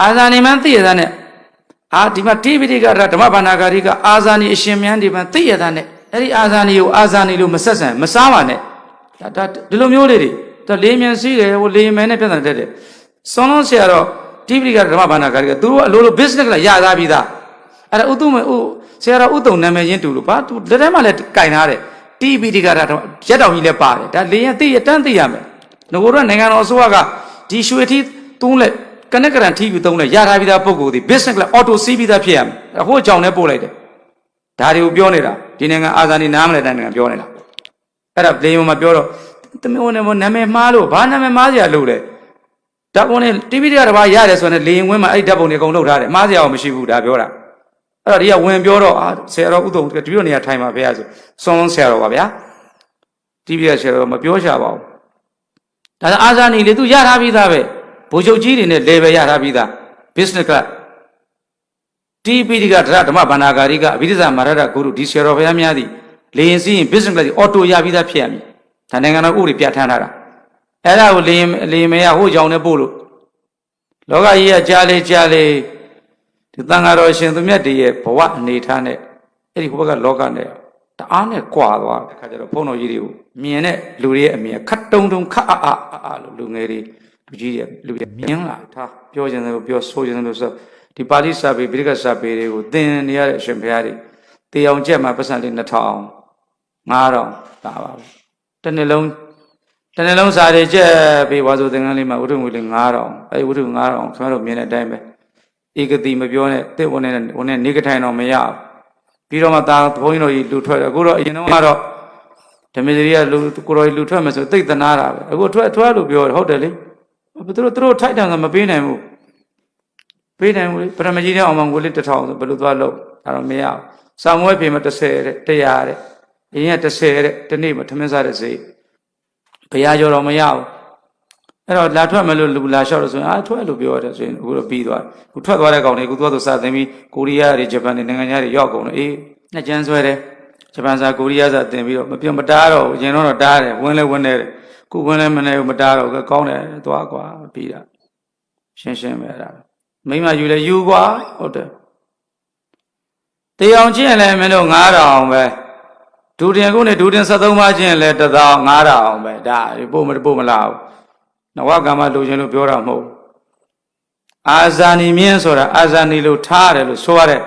အာဇာနည်မှန်သိရတာနဲ့အာဒီမှာတိပိဋကရဓမ္မဘာနာဂရိကအာဇာနည်အရှင်မြတ်ဒီမှန်သိရတာနဲ့အဲ့ဒီအာဇာနည်ကိုအာဇာနည်လို့မဆက်ဆံမစားပါနဲ့ဒါဒါဒီလိုမျိုးလေးတွေတော့လေးမြန်စီးတယ်ဟိုလေးမြန်နဲ့ပြဿနာတက်တယ်စွန်လုံးဆရာတော့တိပိဋကဓမ္မဘာနာဂရိကသူတို့ကအလိုလို business ကလည်းရသားပြီးသားအဲ့ဒါဥတုမဥဆရာတော်ဥတုံနာမည်ချင်းတူလို့ပါသူလက်ထဲမှာလည်းကင်ထားတယ်တိပိဋကရတော့ရက်တောင်ကြီးလည်းပါတယ်ဒါလေးရင်သိရတန်းသိရမယ်ငကိုတော့နိုင်ငံတော်အစိုးရကဒီရွှေထီးသုံးလက် ကနက်ကရန်ထီးယူသုံးလက်ရထားပြီးသားပုံကိုယ်ဒီ business ကလည်း auto စီးပြီးသားဖြစ်ရမယ်ဟိုအကြောင်းနဲ့ပို့လိုက်တယ်ဒါတွေကိုပြောနေတာဒီနိုင်ငံအာဇာနည်နားမလဲတဲ့နိုင်ငံပြောနေတာအဲ့ဒါလေယုံမှာပြောတော့တမန်ဝင်နာမည်မှားလို့ဘာနာမည်မှားစရာလို့လဲဓာတ်ပုံနဲ့ TV တွေကတဘာရတယ်ဆိုရင်လေရင်ဝင်းမှာအဲ့ဓာတ်ပုံတွေအကုန်လုပ်ထားတယ်မှားစရာအောင်မရှိဘူးဒါပြောတာအဲ့တော့ဒီကဝင်ပြောတော့အာဆရာတော်ဥဒုံတပြည့်နေရာထိုင်ပါဗျာဆိုစွန်လုံးဆရာတော်ပါဗျာ TV ကဆရာတော်မပြောရှာပါဘူးဒါကအာဇာနည်လေသူရထားပြီးသားပဲ ဘိုလ်ချုပ်ကြီးတွေနဲ့ level ရထားပြီးသား business က TP ဒီကဓမ္မဗန္နာဂာရိကအဘိဓိဇာမရဒဂုရုဒီဆရာတော်ဘုရားများသည်လေရင်စီးရင် business ကလည်း auto ရပြီးသားဖြစ်ရမည်ဒါနိုင်ငံတော်ဥပဒေပြဋ္ဌာန်းထားတာအဲ့ဒါကိုလေရင်လေရင်မဲကဟိုကြောင်နဲ့ပို့လို့လောကကြီးကကြားလေကြားလေဒီသံဃာတော်ရှင်သူမြတ်တွေရဲ့ဘဝအနေထားနဲ့အဲ့ဒီဟိုဘက်ကလောကနဲ့တအားနဲ့ကြွာသွားတဲ့ခါကျတော့ဘုန်းတော်ကြီးတွေကိုမြင်တဲ့လူတွေရဲ့အမြင်ကခတ်တုံတုံခတ်အအအအလို့လူငယ်တွေ လူကြီးတွေလူတွေမြင်လာထားပြောခြင်းတယ်ပြောဆိုခြင်းတယ်လို့ဆိုဒီပါဠိစာပေပိဋကစာပေတွေကိုသင်နေရတဲ့အရှင်ဘုရားတွေတေအောင်ကြက်မှာပတ်စံလေး2000 9000ဒါပါပဲတစ်နှစ်လုံးတစ်နှစ်လုံးစာတွေကြက်ပြီးဝါဆိုသင်္ကန်းလေးမှာဝိထုငွေလေး9000အဲဒီဝိထု9000ခင်ဗျားတို့မြင်တဲ့အတိုင်းပဲဧကတိမပြောနဲ့တစ်ဝန်နဲ့ဝန်နဲ့နေကထိုင်တော့မရဘူးပြီးတော့မှသာဘုန်းကြီးတို့ကြီးလူထွက်တယ်အခုတော့အရင်တော့ကတော့ဓမ္မစရိယလူကိုတော်ကြီးလူထွက်မယ်ဆိုသိတ်သနာတာပဲအခုထွက်ထွက်လို့ပြောတယ်ဟုတ်တယ်လေဘယ် သူတို့သူတို့ထိုက်တန်ဆိုမပေးနိုင်ဘူးပေးနိုင်ဘူးလေပရမကြီးတဲ့အောင်မငွေလေး1000ဆိုဘယ်လိုသွားလို့ဒါတော့မရဘူးစာမွေးဖေမှာ30တဲ့100တဲ့အရင်က30တဲ့ဒီနေ့မှထမင်းစားတဲ့စိတ်ဘုရားကြောတော့မရဘူးအဲ့တော့လာထွက်မယ်လို့လူလာလျှောက်လို့ဆိုရင်အာထွက်လို့ပြောရတယ်ဆိုရင်အခုတော့ပြီးသွားခုထွက်သွားတဲ့ကောင်တွေအခုသွားတော့စသင်ပြီးကိုရီးယားတွေဂျပန်တွေနိုင်ငံခြားတွေရောက်ကုန်တယ်အေးနှစ်ကျန်းဆွဲတယ်ဂျပန်စာကိုရီးယားစာသင်ပြီးတော့မပြောမတားတော့ဘူးရင်တော့တားတယ်ဝင်းလဲဝင်းနေတယ် ခုဝင်းလဲမနေဘူးမတားတော့ဘူးကောင်းတယ်သွားကွာပြီးတာရှင်းရှင်းပဲအဲ့ဒါမိမယူလဲယူကွာဟုတ်တယ်တရားအောင်ချင်းလည်းမင်းတို့9000ပဲဒူတင်ခုနဲ့ဒူတင်73ပါးချင်းလည်း1000 9000ပဲဒါပို့မပို့မလားဘူးနဝကမ္မလိုချင်လို့ပြောတာမဟုတ်ဘူးအာဇာနီမြင်းဆိုတာအာဇာနီလို့ထားရတယ်လို့ဆိုရတယ်